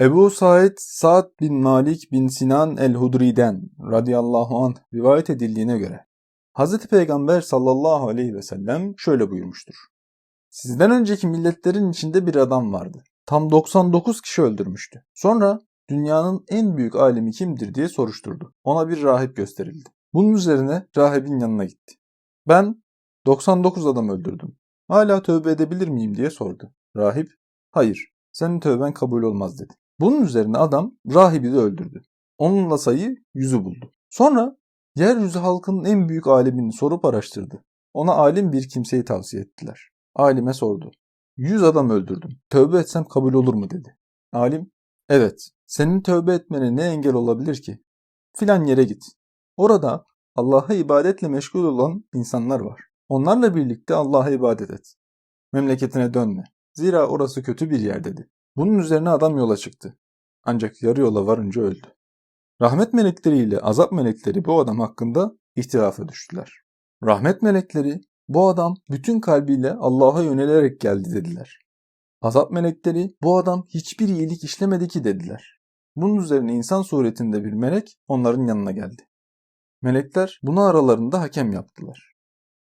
Ebu Said Sa'd bin Malik bin Sinan el-Hudri'den radıyallahu anh rivayet edildiğine göre Hz. Peygamber sallallahu aleyhi ve sellem şöyle buyurmuştur. Sizden önceki milletlerin içinde bir adam vardı. Tam 99 kişi öldürmüştü. Sonra dünyanın en büyük alimi kimdir diye soruşturdu. Ona bir rahip gösterildi. Bunun üzerine rahibin yanına gitti. Ben 99 adam öldürdüm. Hala tövbe edebilir miyim diye sordu. Rahip, hayır, senin tövben kabul olmaz dedi. Bunun üzerine adam rahibi de öldürdü. Onunla sayı yüzü buldu. Sonra yeryüzü halkının en büyük alimini sorup araştırdı. Ona alim bir kimseyi tavsiye ettiler. Alime sordu. Yüz adam öldürdüm. Tövbe etsem kabul olur mu dedi. Alim, evet, senin tövbe etmene ne engel olabilir ki? Filan yere git. Orada Allah'a ibadetle meşgul olan insanlar var. Onlarla birlikte Allah'a ibadet et. Memleketine dönme. Zira orası kötü bir yer dedi. Bunun üzerine adam yola çıktı. Ancak yarı yola varınca öldü. Rahmet melekleriyle azap melekleri bu adam hakkında ihtilafa düştüler. Rahmet melekleri bu adam bütün kalbiyle Allah'a yönelerek geldi dediler. Azap melekleri bu adam hiçbir iyilik işlemedi ki dediler. Bunun üzerine insan suretinde bir melek onların yanına geldi. Melekler bunu aralarında hakem yaptılar.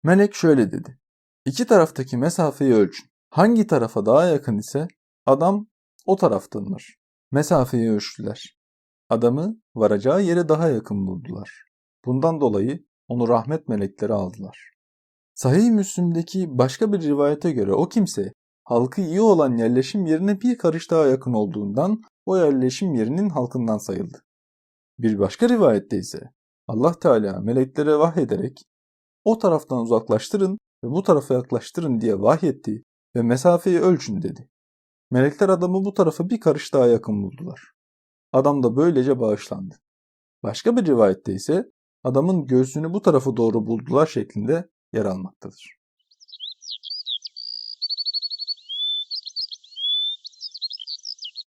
Melek şöyle dedi. İki taraftaki mesafeyi ölçün. Hangi tarafa daha yakın ise adam o taraftandır. Mesafeyi ölçtüler. Adamı varacağı yere daha yakın buldular. Bundan dolayı onu rahmet melekleri aldılar. Sahih Müslim'deki başka bir rivayete göre o kimse halkı iyi olan yerleşim yerine bir karış daha yakın olduğundan o yerleşim yerinin halkından sayıldı. Bir başka rivayette ise Allah Teala meleklere vahyederek o taraftan uzaklaştırın ve bu tarafa yaklaştırın diye vahyetti ve mesafeyi ölçün dedi. Melekler adamı bu tarafa bir karış daha yakın buldular. Adam da böylece bağışlandı. Başka bir rivayette ise adamın göğsünü bu tarafa doğru buldular şeklinde yer almaktadır.